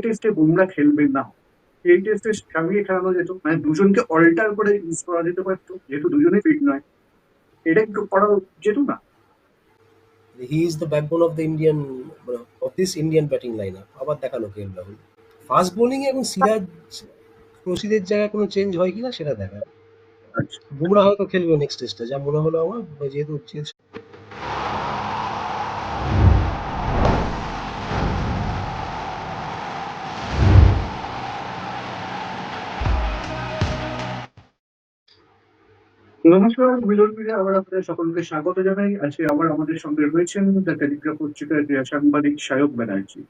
টেস্টে বুমরা খেলবে না। এই টেস্টে সামিয়ে খেলানো যেত মানে দুজনকে অল্টার করে ইউজ করা যেতে পারতো যেহেতু দুজনেই ফিট নয়। এটা একটু করা যেত না। He is the backbone of the Indian of this Indian batting line আবার দেখাল K L Rahul. Fast bowling এবং সিরাজ রশিদের জায়গায় কোনো চেঞ্জ হয় কিনা সেটা দেখা। আচ্ছা। বুমরা হয়তো খেলবে নেক্সট টেস্টে যা মনে হলো আমার যেহেতু নমস্কার মিলন মিলে আবার আপনাদের সকলকে স্বাগত জানাই। আজকে আবার আমাদের সঙ্গে রয়েছেন দ্য টেলিগ্রাফ পত্রিকার সাংবাদিক সায়ক ব্যানার্জি।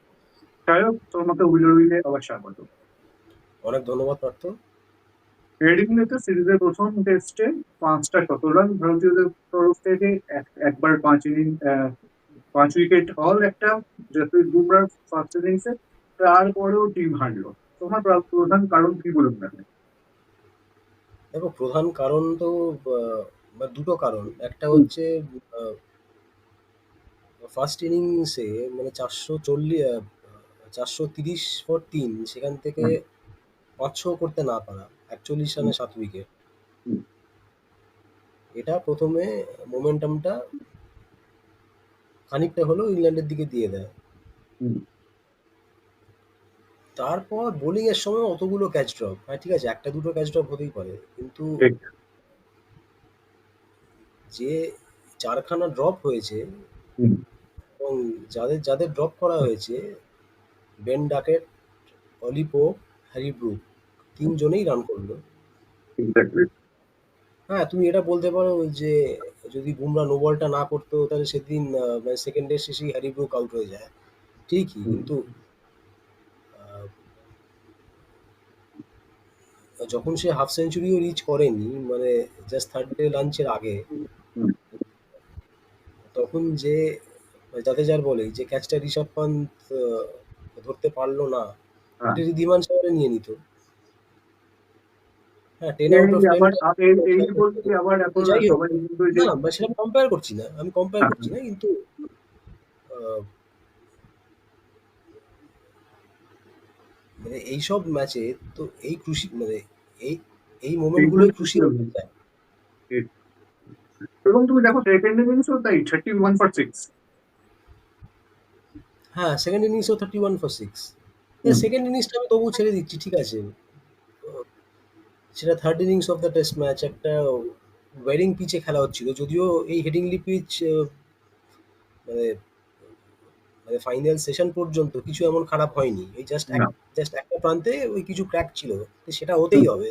সায়ক তোমাকে উইলর উইলে আবার স্বাগত। অনেক ধন্যবাদ পার্থ। রেডিংলেতে সিরিজের প্রথম টেস্টে পাঁচটা শতরান। ভারতীয়দের তরফ থেকে এক- একবার পাঁচ ইনিং পাঁচ উইকেট হল একটা জসপ্রীত বুমরার ফার্স্ট ইনিংসে তারপরেও টিম হারলো। তোমার প্রধান কারণ কি বলুন হয় দেখো প্রধান কারণ তো বা দুটো কারণ একটা হচ্ছে ফার্স্ট ইনিংসে মানে চারশো চল্লিশ চারশো তিরিশ ফর তিন সেখান থেকে হুম। পাঁচশো করতে না পারা একচল্লিশ রানে সাত উইকেট হুম। এটা প্রথমে মোমেন্টামটা খানিকটা হলেও ইংল্যান্ডের দিকে দিয়ে দেয় হুম। তারপর বোলিং এর সময় অতগুলো ক্যাচ ড্রপ হ্যাঁ ঠিক আছে একটা দুটো ক্যাচ ড্রপ হতেই পারে কিন্তু যে চারখানা ড্রপ হয়েছে এবং যাদের যাদের ড্রপ করা হয়েছে Ben Duckett Ollie Pope Harry Brook তিনজনেই রান করল। হ্যাঁ তুমি এটা বলতে পারো যে যদি বুমরা নো বলটা না করতো তাহলে সেদিন সেকেন্ডের শেষেই হ্যারি ব্রুক আউট হয়ে যায়। ঠিকই কিন্তু আহ, যখন সে হাফ সেঞ্চুরিও রিচ করেনি মানে জাস্ট থার্ড ডে লাঞ্চের আগে তখন যে মানে জাদেজার বলে যে ক্যাচটা ঋষভ পান্ত ধরতে পারল না হ্যাঁ। এটা ঋদ্ধিমান সাগরে নিয়ে নিত হ্যাঁ টেন আউট অফ এই আবার এই- এই বলতে কি আবার এখন যাই হোক। সবাই কিন্তু ওই যে না বা সেটা কম্পেয়ার করছি না আমি কম্পেয়ার হ্যাঁ। করছি না কিন্তু মানে এইসব ম্যাচে তো এই খুশি মানে এই এই মোমেন্টগুলো খুশি হতে চায়। এবং তুমি দেখো সেকেন্ড ইনিংসও তাই থার্টি ওয়ান ফর সিক্স হ্যাঁ second ইনিংসও thirty one for six. Second ইনিংসটা আমি তবু ছেড়ে দিচ্ছি ঠিক আছে। সেটা third innings of the test match একটা ওয়েডিং পিচে খেলা হচ্ছিল যদিও এই হেডিংলি পিচ মানে ফাইনাল সেশন পর্যন্ত কিছু এমন খারাপ হয়নি। এই জাস্ট জাস্ট একটা প্রান্তে ওই কিছু ক্র্যাক ছিল। সেটা হতেই হবে।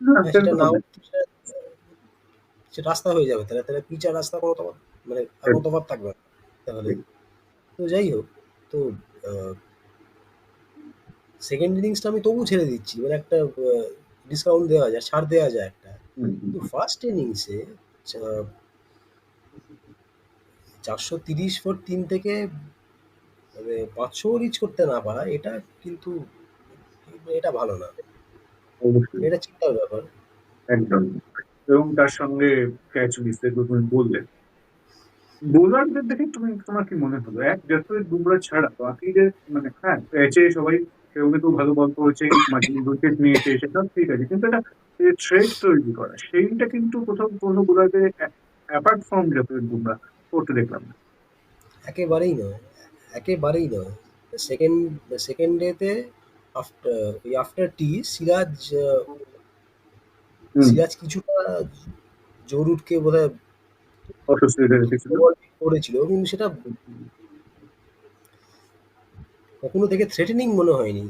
হ্যাঁ, সেটা না সেটা রাস্তা হয়ে যাবে। তাহলে তাহলে পিচ আর রাস্তা কোনো তফাৎ মানে কোনো তফাৎ থাকবে তাহলে তো যাই হোক তো সেকেন্ড ইনিংসটা আমি তবু ছেড়ে দিচ্ছি। মানে একটা ডিসকাউন্ট দেওয়া যায় ছাড় দেওয়া যায় একটা। কিন্তু ফার্স্ট ইনিংসে চারশো তিরিশ ফুট তিন থেকে মানে পাঁচশো রিচ করতে না পারা এটা কিন্তু এটা ভালো না। এটা চিন্তার ব্যাপার। একদম। এবং তার সঙ্গে ক্যাচ মিস তুমি বললে বোলারদের দেখে তুমি তোমার কি মনে হলো? এক যতই বুমরা ছাড়া বাকিদের মানে হ্যাঁ ক্যাচে সবাই কেউ কেউ ভালো বল করেছে মাঝে উইকেট নিয়েছে সেটা ঠিক আছে। কিন্তু একটা থ্রেড তৈরি করা সেইটা কিন্তু কোথাও কোনো বোলারকে অ্যাপার্ট ফ্রম যতই বুমরা করতে দেখলাম না। একেবারেই নয়। একেবারেই নয়। সেকেন্ড সেকেন্ড ডেতে after after tea Siraj Siraj কিছুটা জরুরকে বোধ হয় করেছিল কিন্তু সেটা কখনো থেকে থ্রেটেনিং মনে হয়নি।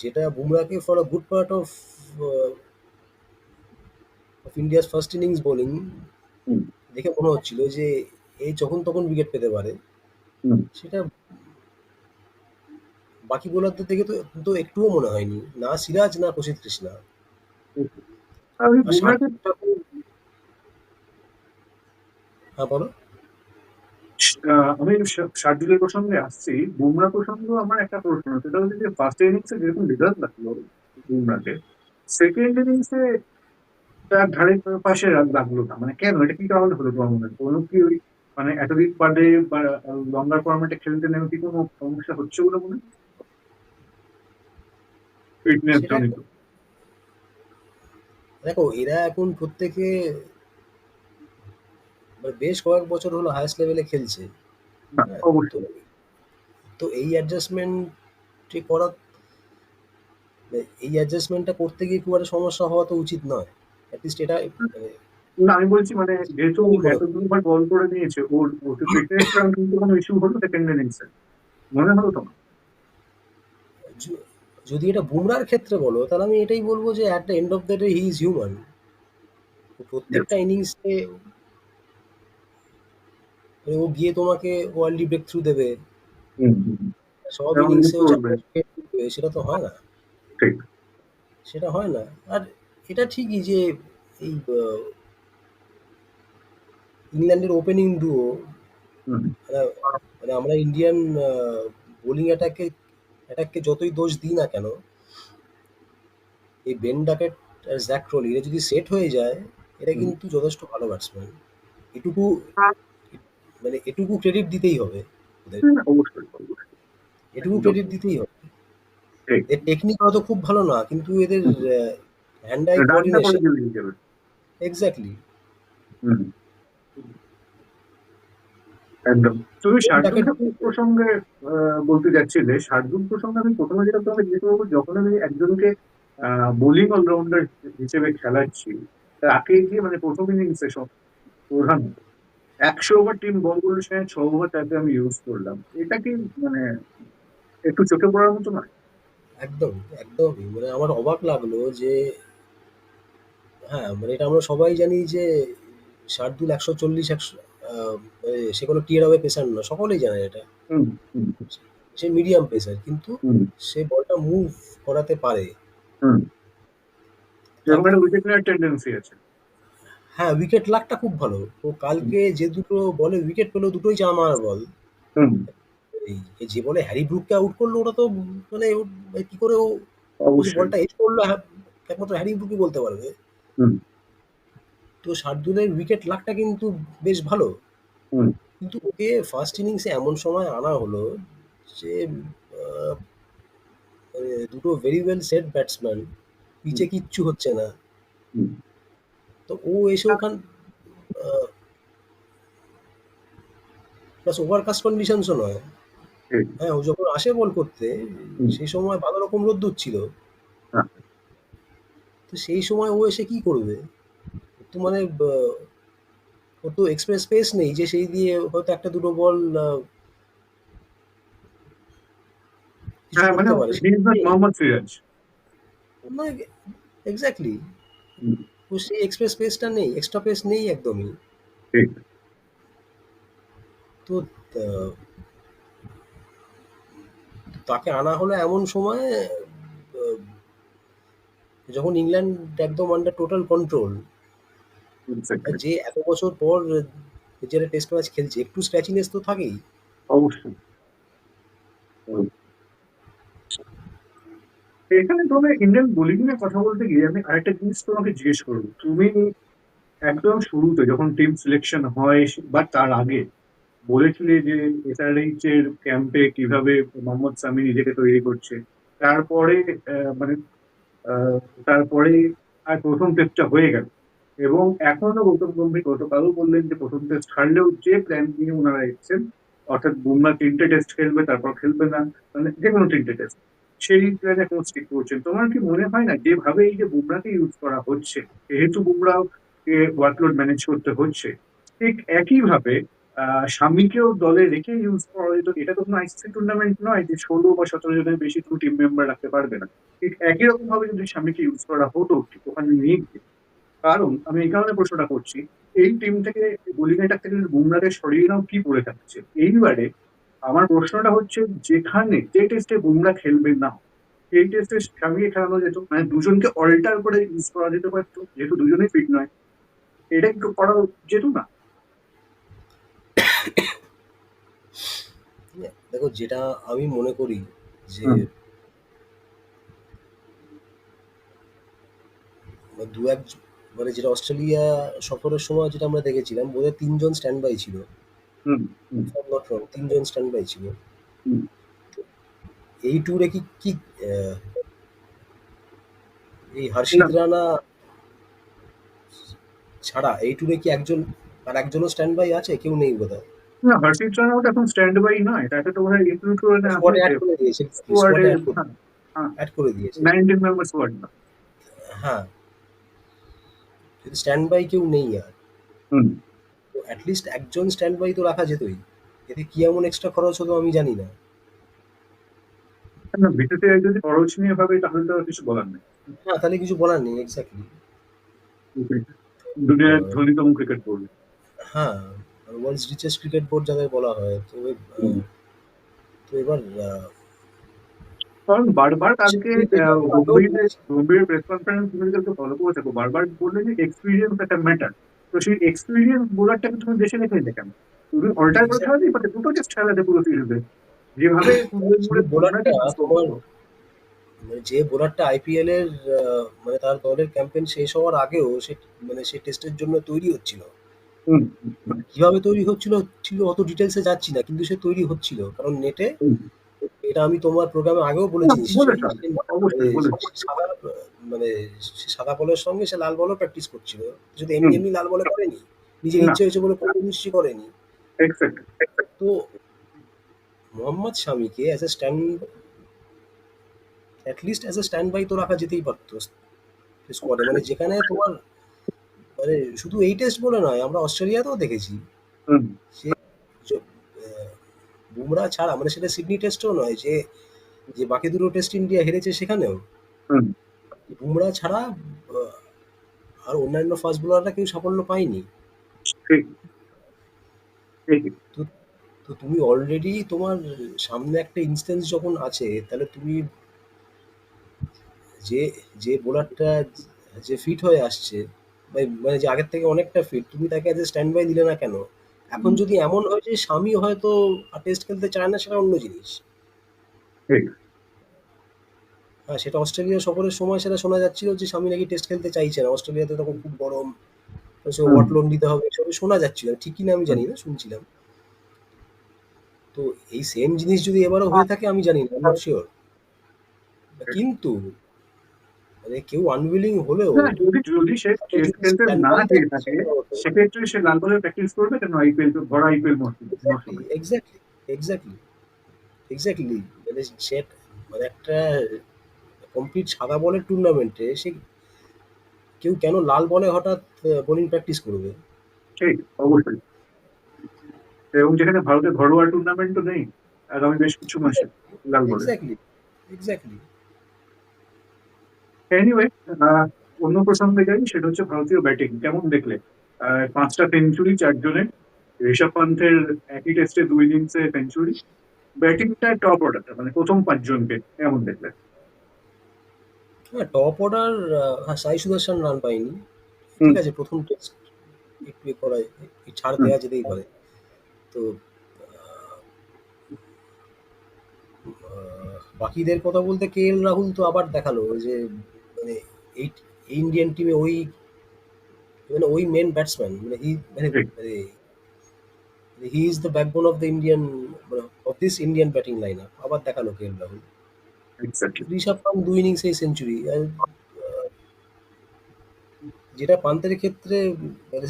যেটা বুমরাকে for a good part of of India's first innings bowling দেখে মনে হচ্ছিল যে এই যখন তখন উইকেট পেতে পারে। হুম। সেটা বাকি বোলারদের থেকে তো তো একটুও মনে হয়নি। না সিরাজ না প্রসিদ্ধ কৃষ্ণা আর ওই আর বুমরাকে হ্যাঁ বলো। আহ, আমি শা- শার্দুলের প্রসঙ্গে আসছি। বুমরা প্রসঙ্গ আমার একটা প্রশ্ন সেটা হচ্ছে যে ফার্স্ট ইনিংসে যেরকম রেজাল্ট লাগল বুমরাকে সেকেন্ড ইনিংসে তার ধারে পাশে লাগল না। মানে কেন? এটা কি কারণে হলো তোমার মনে হয়? কোনো কি ওই মানে এতদিন বাদে বা লঙ্গার ফরম্যাটে খেলতে নেমে কি কোনো সমস্যা হচ্ছে বলে মনে ফিটনেস জনিত। দেখো এরা এখন প্রত্যেকে মানে বেশ কয়েক বছর হলো হায়েস্ট লেভেলে খেলছে। হ্যাঁ, অবশ্যই। তো এই অ্যাডজাস্টমেন্ট করা মানে এই অ্যাডজাস্টমেন্টটা করতে গিয়ে খুব একটা সমস্যা হওয়া তো উচিত নয়। অ্যাটলিস্ট এটা মানে না আমি বলছি মানে যেহেতু। এত দুবার বল করে নিয়েছে ওর ওর ফিটনেস কিন্তু কোনো ইস্যু হলো সেকেন্ড ইনিংসে মনে হলো তোমার? যদি এটা বুমরার ক্ষেত্রে বলো তাহলে আমি এটাই বলব যে at the end of the day he is human প্রত্যেকটা ইনিংসে ও গিয়ে তোমাকে ওয়ার্ল্ডলি ব্রেক থ্রু দেবে। সব ইনিংসে সেটা তো হয় না। সেটা হয় না। আর এটা ঠিকই যে এই ইংল্যান্ডের ওপেনিং ডুও মানে আমরা ইন্ডিয়ান বোলিং অ্যাটাকে অ্যাটাককে যতই দোষ দিই না কেন এই বেন ডাকেট আর জ্যাক ক্রলি এরা যদি সেট হয়ে যায় এটা কিন্তু যথেষ্ট ভালো ব্যাটসম্যান এটুকু মানে এটুকু ক্রেডিট দিতেই হবে ওদের। এটুকু ক্রেডিট দিতেই হবে। ঠিক। এর টেকনিক হয়তো খুব ভালো না কিন্তু এদের hand eye coordination exactly hmm. একদম। তুমি শার্দুল প্রসঙ্গে বলতে যাচ্ছিলে শার্দুল প্রসঙ্গে আমি প্রথমে যেটা তোমাকে জিজ্ঞেস করব যখন আমি একজনকে বোলিং অলরাউন্ডার হিসেবে খেলাচ্ছি তাকে গিয়ে মানে প্রথম ইনিংসে প্রধান একশো ওভার টিম বলগুলোর সঙ্গে ছ ওভার তাকে আমি ইউজ করলাম। এটা কি মানে একটু চোখে পড়ার মতো নয়? একদম একদমই মানে আমার অবাক লাগল যে হ্যাঁ মানে এটা আমরা সবাই জানি যে শার্দুল একশো চল্লিশ একশো সে কোনো টিয়ার আওয়ে পেসার না সকলেই জানে এটা। সে মিডিয়াম পেসার কিন্তু সে বলটা মুভ করাতে পারে। হ্যাঁ উইকেট লাকটা খুব ভালো। ও কালকে যে দুটো বলে উইকেট পেল দুটোই চামার বল যে বলে হ্যারি ব্রুককে আউট করল ওটা তো মানে কি করে ও বলটা হিট করল হ্যাঁ, একমাত্র হ্যারি ব্রুকই বলতে পারবে। তো শার্দুলের উইকেট লাকটা কিন্তু বেশ ভালো। কিন্তু ওকে ফার্স্ট ইনিংসে এমন সময় আনা হলো যে মানে দুটো ভেরি ওয়েল সেট ব্যাটসম্যান পিচে কিচ্ছু হচ্ছে না। তো ও এসে ওখান প্লাস ওভার ওভারকাস্ট কন্ডিশনসও নয়। হ্যাঁ ও যখন আসে বল করতে সেই সময় ভালো রকম রোদ্দুর ছিল। হ্যাঁ। তো সেই সময় ও এসে কি করবে? তো মানে ওর তো এক্সপ্রেস স্পেস নেই যে সেই দিয়ে হয়তো একটা দুটো বল হ্যাঁ মানে এক্স্যাক্টলি সেই এক্সপ্রেস স্পেসটা নেই এক্সট্রা পেস নেই একদমই। তো তাকে আনা হলো এমন সময় যখন ইংল্যান্ড একদম আন্ডার টোটাল কন্ট্রোল. যে এত বছর পর যারা টেস্ট ম্যাচ খেলছে একটু স্ক্র্যাচিনেস তো থাকেই। অবশ্যই। এখানে তবে ইন্ডিয়ান বোলিং এর কথা বলতে গিয়ে আমি আরেকটা জিনিস তোমাকে জিজ্ঞেস করব। তুমি একদম শুরুতে যখন টিম সিলেকশন হয় বা তার আগে বলেছিলে যে এসআরএইচ এর ক্যাম্পে কীভাবে মোহাম্মদ সামি নিজেকে তৈরি করছে তারপরে আহ, মানে আহ, তারপরে আর প্রথম টেস্টটা হয়ে গেল। এবং এখনও গৌতম গম্ভীর গতকালও বললেন যে প্রথম টেস্ট হারলেও যে প্ল্যান নিয়ে ওনারা এসেছেন, অর্থাৎ বুমরা তিনটে টেস্ট খেলবে, তারপর খেলবে না মানে যে কোনো তিনটে টেস্ট সেই প্ল্যানে এখন স্টিক করছেন। তোমার কি মনে হয় না যেভাবে এই যে বুমরাকে ইউজ করা হচ্ছে, যেহেতু বুমরাকে ওয়ার্কলোড ম্যানেজ করতে হচ্ছে, ঠিক একইভাবে স্বামীকেও দলে রেখে ইউজ করা যেত এটা তো কোনো আইসিসি টুর্নামেন্ট নয় যে ষোলো বা সতেরো জনের বেশি কোনো টিম মেম্বার রাখতে পারবে না। ঠিক একই রকম ভাবে যদি স্বামীকে ইউজ করা হতো, ওখানে নিয়ে কারণ আমি এই কারণে প্রশ্নটা করছি এই টিম থেকে বোলিং অ্যাটাক থেকে বুমরাকে সরিয়ে নাও কি পড়ে থাকছে? এইবারে আমার প্রশ্নটা হচ্ছে যেখানে যে টেস্টে বুমরা খেলবে না এই টেস্টে স্বামীকে খেলানো যেত মানে দুজনকে অল্টার করে ইউজ করা যেতে পারত যেহেতু দুজনেই ফিট নয় এটা একটু করা যেত না? দেখো যেটা আমি মনে করি যে দু এক মানে যেটা অস্ট্রেলিয়া সফরের সময় যেটা আমরা দেখেছিলাম বোধহয় তিনজন স্ট্যান্ড বাই ছিল নট রং তিনজন স্ট্যান্ড বাই ছিল এই ট্যুরে কি কি এই হর্ষিত রানা ছাড়া এই ট্যুরে কি একজন আর একজনও স্ট্যান্ড বাই আছে? কেউ নেই বোধহয়। না, হর্ষিত এখন স্ট্যান্ড বাই নয়। তাকে তো ইনক্লুড করে অ্যাড করে দিয়েছে। অ্যাড করে হ্যাঁ। অ্যাড করে দিয়েছে। 19 মেম্বার স্কোয়াড না। হ্যাঁ। কিন্তু স্ট্যান্ড বাই কেউ নেই আর। তো এট লিস্ট একজন স্ট্যান্ড বাই তো রাখা যেতই। এতে কি এমন এক্সট্রা খরচ হতো আমি জানি না। না, বিসিসিআই যদি খরচ নিয়ে ভাবে তাহলে তো কিছু বলার নেই। হ্যাঁ, তাহলে কিছু বলার নেই এক্সাক্টলি। দুনিয়ার ধনীতম ক্রিকেট বোর্ড। হ্যাঁ, ওয়ার্ল্ডস রিচেস্ট ক্রিকেট বোর্ড যাদের বলা হয়। তো তো এবার কারণ বারবার কালকে গম্ভীর প্রেস কনফারেন্স তুমি কালকে ফলো করে থাকো। বারবার বললেন যে এক্সপেরিয়েন্স একটা ম্যাটার। তো সেই এক্সপেরিয়েন্স বোলারটাকে তুমি দেশে রেখে দিলে কেন? তুমি অল্টার করে খেলা দিতে পারতে। দুটো টেস্ট খেলাতে পুরো সিরিজে। যেভাবে বোলারটা মানে যে বোলারটা আইপিএল এর মানে তার দলের ক্যাম্পেইন শেষ হওয়ার আগেও সে মানে সে টেস্টের জন্য তৈরি হচ্ছিল। মানে কীভাবে তৈরি হচ্ছিল ছিল অত ডিটেলসে যাচ্ছি না। কিন্তু সে তৈরি হচ্ছিল। কারণ নেটে। এটা আমি তোমার প্রোগ্রামে আগেও বলেছি মানে সাদা বলের সঙ্গে সে লাল বলও প্র্যাকটিস করছিল। শুধু এমনি, এমনি লাল বলে করেনি। নিজের ইচ্ছে হয়েছে বলে করবে নিশ্চয়ই করেনি। তো Mohammad শামিকে as a stand at least least as a standby তো রাখা যেতেই পারতো স্কোয়াডে। মানে যেখানে তোমার মানে শুধু এই টেস্ট বলে নয়, আমরা অস্ট্রেলিয়াতেও দেখেছি। সে বুমরাহ ছাড়া মানে সেটা সিডনি টেস্টেও নয় যে, যে বাকি দুটো টেস্ট ইন্ডিয়া হেরেছে সেখানেও। বুমরা ছাড়া আর অন্যান্য ফাস্ট বোলাররা কেউ সাফল্য পায়নি। তো তুমি অলরেডি তোমার সামনে একটা ইনস্টেন্স যখন আছে তাহলে তুমি যে, যে বোলারটা যে ফিট হয়ে আসছে মানে যে আগের থেকে অনেকটা ফিট তুমি তাকে স্ট্যান্ড বাই দিলে না কেন? এখন যদি এমন হয় যে স্বামী হয়তো টেস্ট খেলতে চায় না সেটা অন্য জিনিস। ঠিক। হ্যাঁ, সেটা অস্ট্রেলিয়া সফরের সময় সেটা শোনা যাচ্ছিল যে স্বামী নাকি টেস্ট খেলতে চাইছে না। অস্ট্রেলিয়াতে তখন খুব গরম। সে। ওয়াটলন নিতে হবে এসবই শোনা যাচ্ছিল। ঠিক কি না আমি জানি না, শুনছিলাম। তো এই সেম জিনিস যদি এবারও হয়ে থাকে আমি জানি না। সিউর। কিন্তু মানে কেউ আনউইলিং হলেও যদি যদি সে টেস্ট খেলতে না বাই থাকে, সেক্ষেত্রে সে লাল বলে প্র্যাকটিস করবে কেন আইপিএল তো ভরা আইপিএল মরশুমে? Exactly, exactly, exactly. মানে সে মানে একটা কমপ্লিট সাদা বলের টুর্নামেন্টে সে কেউ কেন লাল বলে হঠাৎ বোলিং প্র্যাকটিস করবে? ঠিক, অবশ্যই। এবং যেখানে ভারতের ঘরোয়া টুর্নামেন্টও নেই আগামী বেশ কিছু মাসে লাল বলে। Exactly, exactly. এনিওয়ে অন্য প্রসঙ্গে যাই সেটা হচ্ছে ভারতীয় ব্যাটিং। কেমন দেখলে? আ ৫ টা সেঞ্চুরি ৪ জনের। ঋষভ পান্থের একই টেস্টে ২ ইনিংসে সেঞ্চুরি। ব্যাটিংটা টপ অর্ডারটা মানে ১ম ৫ জনকে কেমন দেখলে? হ্যাঁ, টপ অর্ডার হ্যাঁ, সাই সুদর্শন রান। হুম। ঠিক আছে ১ম টেস্ট একটু করা ছাড় দেওয়া যেতেই পারে। তো বাকিদের কথা বলতে কে এল রাহুল তো আবার দেখাল যে এই ইন্ডিয়ান টিমে ওই মানে ওই মেইন ব্যাটসম্যান মানে হি মানে। মানে he is the backbone of the Indian মানে of this Indian batting lineup আবার দেখাল কেএল রাহুল। এক্সাক্টলি। ঋষভ পান্থ ২ ইনিংসেই সেঞ্চুরি। যেটা পান্থের ক্ষেত্রে মানে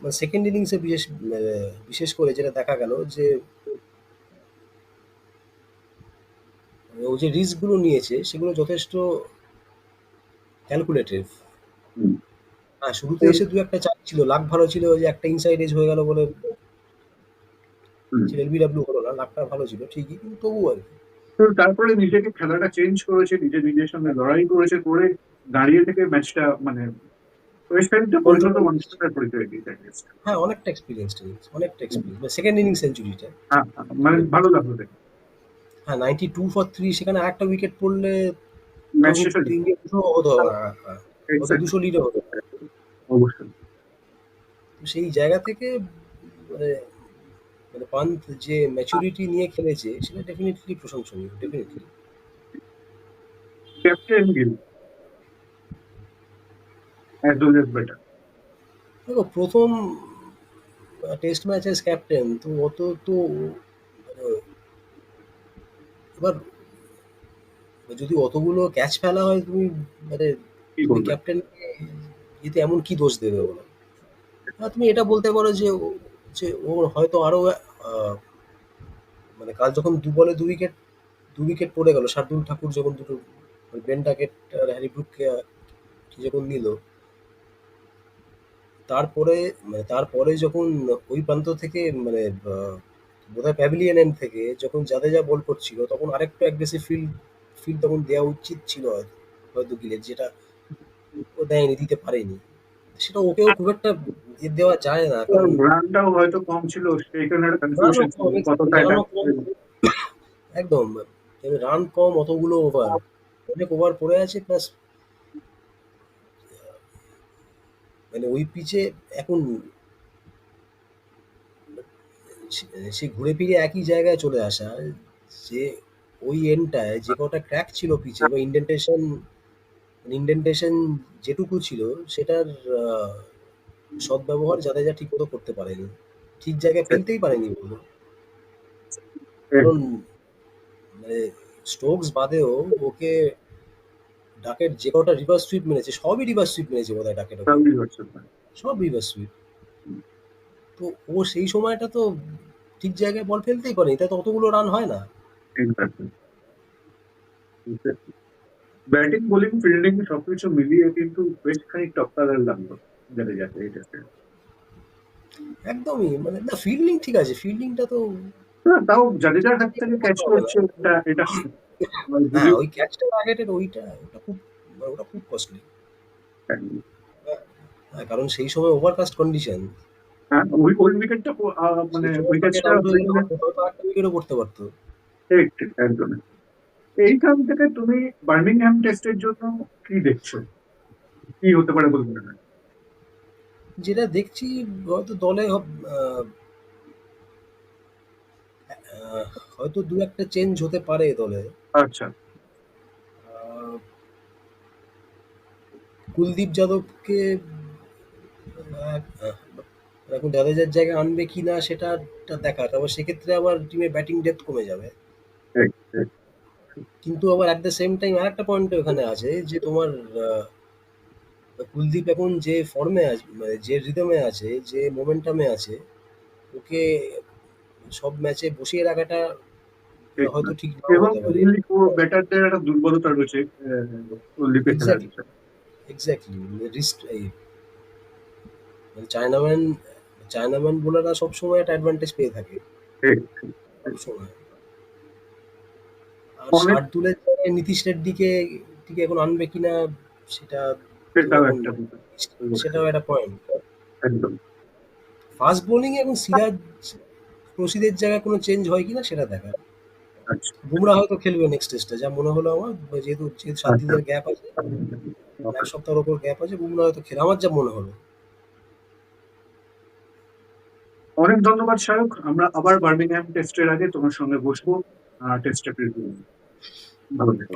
মানে সেকেন্ড ইনিংসে বিশেষ মানে বিশেষ করে যেটা দেখা গেল যে ও যে রিস্কগুলো নিয়েছে সেগুলো যথেষ্ট ক্যালকুলেটিভ। হ্যাঁ, শুরুতে এসে ২ ১ টা চান্স ছিল। লাক ভালো ছিল যে একটা ইনসাইড এজ হয়ে গেল বলে এলবিডব্লিউ হলো না। লাকটা ভালো ছিল ঠিকই। কিন্তু তবুও আরকি। তো তারপরে নিজেকে খেলাটা চেঞ্জ করেছে, নিজে নিজের সঙ্গে লড়াই করেছে, করে দাঁড়িয়ে থেকে ম্যাচটা মানে। হ্যাঁ, অনেকটা এক্সপেরিয়েন্সড ইনিংস, অনেকটা এক্সপেরিয়েন্স। সেকেন্ড ইনিংস সেঞ্চুরিটা। হ্যাঁ, মানে ভালো লাগল দেখে। হ্যাঁ, 92 ফর 3 সেখানে আরেকটা উইকেট পড়লে হয়ে যেত। ইন্ডিয়া ২০০ হতো। হ্যাঁ, হ্যাঁ। হয়তো এক্সাক্টলি। ২০০ লিডও হতো। অবশ্যই। সেই জায়গা থেকে মানে মানে পান্থ যে ম্যাচুরিটি নিয়ে খেলেছে সেটা ডেফিনিটলি প্রশংসনীয়। Definitely. Captain Gill. As well as batter. দেখো ১ম a test match as captain তো অত তো মানে এবার যদি অতগুলো ক্যাচ ফেলা হয় তুমি মানে কি তুমি বলবে? ক্যাপ্টেনকে এতে এমন কি দোষ দেবে বলো? হ্যাঁ তুমি এটা বলতে পারো যে যে ওর হয়তো আরও মানে কাল যখন দু বলে দু উইকেট দু উইকেট পড়ে গেল শার্দুল ঠাকুর যখন দুটো বেন ডাকেট আর হ্যারি ব্রুককে যখন নিল তারপরে মানে তারপরে যখন ওই প্রান্ত থেকে মানে বোধহয় প্যাভিলিয়ন এন্ড থেকে যখন জাদেজা বল করছিল তখন আরেকটু অ্যাগ্রেসিভ ফিল্ড ফিল্ড তখন দেওয়া উচিত ছিল হয়তো গিলের যেটা ও দেয়নি দিতে পারেনি। সেটা ওকেও খুব একটা দেওয়া যায় না। রানটাও হয়তো কম ছিল সেইখানে কনফিউশন কতটা। একদম রান কম অতগুলো ওভার অনেক ওভার পড়ে আছে প্লাস মানে ওই পিচে এখন সে- সে ঘুরে ফিরে একই জায়গায় চলে আসা যে ওই এন্ডটায় যে কটা ক্র্যাক ছিল পিচে বা ইন্ডেন্টেশন ইন্ডেন্টেশন যেটুকু ছিল সেটার সদ্ব্যবহার জাদেজা ঠিক মতো করতে পারেনি। ঠিক জায়গায় ফেলতেই পারেনি বলব কারণ মানে স্টোকস বাদেও ওকে ডাকের যে কটা রিভার্স সুইপ মেরেছে সবই রিভার্স সুইপ মেরেছে বোধহয় না। সব রিভার্স সুইপ তো ও সেই সময়টা তো ঠিক জায়গায় বল ফেলতেই পারেনি তাই তো অতগুলো রান হয় না। Exactly. ব্যাটিং বোলিং ফিল্ডিং সবকিছু মিলিয়ে কিন্তু বেশ খানিক টক্কাদার লাগল। যাতে এই টেস্টে একদমই মানে না ফিল্ডিং ঠিক আছে ফিল্ডিংটা তো না, তাও জাদেজার হাত থেকে ক্যাচ করছে এটা এটা। হ্যাঁ ওই ক্যাচটা টার্গেটেড ওইটা ওটা খুব মানে ওটা খুব কস্টলি কারণ সেই সময় ওভারকাস্ট কন্ডিশন হ্যাঁ, ওই ওই উইকেটটা মানে ওই ক্যাচটা করতে পারতো। ঠিক ঠিক একদম এইখান থেকে তুমি বার্মিংহ্যাম টেস্টের জন্য কি দেখছ? কি হতে পারে বলব না? যেটা দেখছি হয়তো দলে হয়তো দু একটা চেঞ্জ হতে পারে দলে। আচ্ছা। কুলদীপ যাদবকে এখন জাদেজার জায়গায় আনবে কি না সেটা দেখার। আবার সেক্ষেত্রে আবার টিমের ব্যাটিং ডেপথ কমে যাবে। কিন্তু আবার অ্যাট দ্য সেম টাইম আরেকটা পয়েন্ট ওখানে আছে যে তোমার কুলদীপ এখন যে ফর্মে আছে মানে যে রিদমে আছে যে মোমেন্টামে আছে ওকে সব ম্যাচে বসিয়ে রাখাটা হয়তো ঠিক এবং ব্যাটারদের একটা দুর্বলতা রয়েছে কুলদীপের. এক্স্যাক্টলি রিস্ক এই মানে চায়নাম্যান চায়নাম্যান বোলাররা সবসময় একটা অ্যাডভান্টেজ পেয়ে থাকে। ঠিক। সবসময়। শার্দুলের নীতিশ রেড্ডিকে ঠিক এখন আনবে কিনা সেটা সেটাও একটা সেটাও একটা পয়েন্ট একদম। ফাস্ট বোলিং এবং সিরাজ প্রসিদের জায়গায় কোনো চেঞ্জ হয় কিনা সেটা দেখা। আচ্ছা। বুমরা হয়তো খেলবে নেক্সট টেস্টে যা মনে হলো আমার যেহেতু যেহেতু সাত দিনের গ্যাপ আছে এক সপ্তাহের ওপর গ্যাপ আছে বুমরা হয়তো খেলে। আমার যা মনে হলো। অনেক ধন্যবাদ শাহরুখ। আমরা আবার বার্মিংহ্যাম টেস্টের আগে তোমার সঙ্গে বসবো। টেস্টে ভালো থেকো